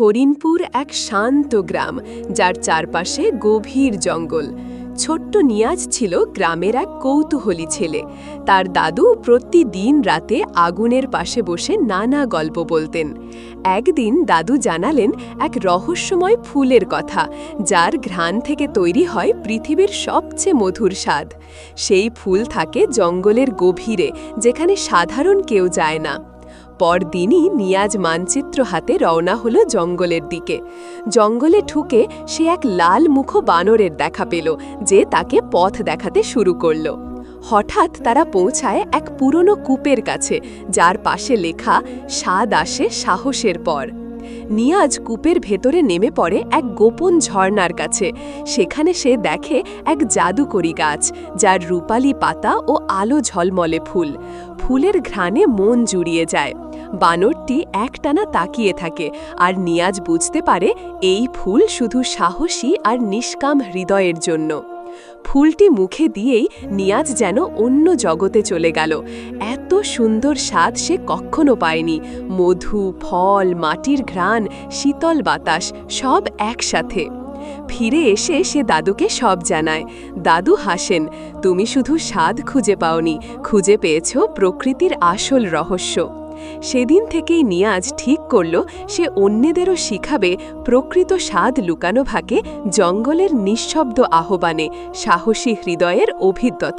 হরিণপুর এক শান্ত গ্রাম, যার চারপাশে গভীর জঙ্গল। ছোট্ট নিয়াজ ছিল গ্রামের এক কৌতূহলী ছেলে। তার দাদু প্রতিদিন রাতে আগুনের পাশে বসে নানা গল্প বলতেন। একদিন দাদু জানালেন এক রহস্যময় ফুলের কথা, যার ঘ্রাণ থেকে তৈরি হয় পৃথিবীর সবচেয়ে মধুর স্বাদ। সেই ফুল থাকে জঙ্গলের গভীরে, যেখানে সাধারণ কেউ যায় না। পরদিনই নিয়াজ মানচিত্র হাতে রওনা হলো জঙ্গলের দিকে। জঙ্গলে ঠুকে সে এক লাল মুখো বানরের দেখা পেল, যে তাকে পথ দেখাতে শুরু করল। হঠাৎ তারা পৌঁছায় এক পুরনো কূপের কাছে, যার পাশে লেখা, স্বাদ আসে সাহসের পর। নিয়াজ কূপের ভেতরে নেমে পড়ে এক গোপন ঝর্ণার কাছে। সেখানে সে দেখে এক জাদুকরি গাছ, যার রূপালি পাতা ও আলো ঝলমলে ফুল। ফুলের ঘ্রাণে মন জুড়িয়ে যায়। বানরটি একটানা তাকিয়ে থাকে আর নিয়াজ বুঝতে পারে এই ফুল শুধু সাহসী আর নিষ্কাম হৃদয়ের জন্য। ফুলটি মুখে দিয়েই নিয়াজ যেন অন্য জগতে চলে গেল। এত সুন্দর স্বাদ সে কখনো পায়নি। মধু, ফল, মাটির ঘ্রাণ, শীতল বাতাস, সব একসাথে। ফিরে এসে সে দাদুকে সব জানায়। দাদু হাসেন, তুমি শুধু স্বাদ খুঁজে পাওনি, খুঁজে পেয়েছ প্রকৃতির আসল রহস্য। সেদিন থেকেই নিয়াজ ঠিক করল, সে অন্যদেরও শিখাবে প্রকৃত স্বাদ লুকানো ভাকে জঙ্গলের নিঃশব্দ আহ্বানে, সাহসী হৃদয়ের অভিজ্ঞতা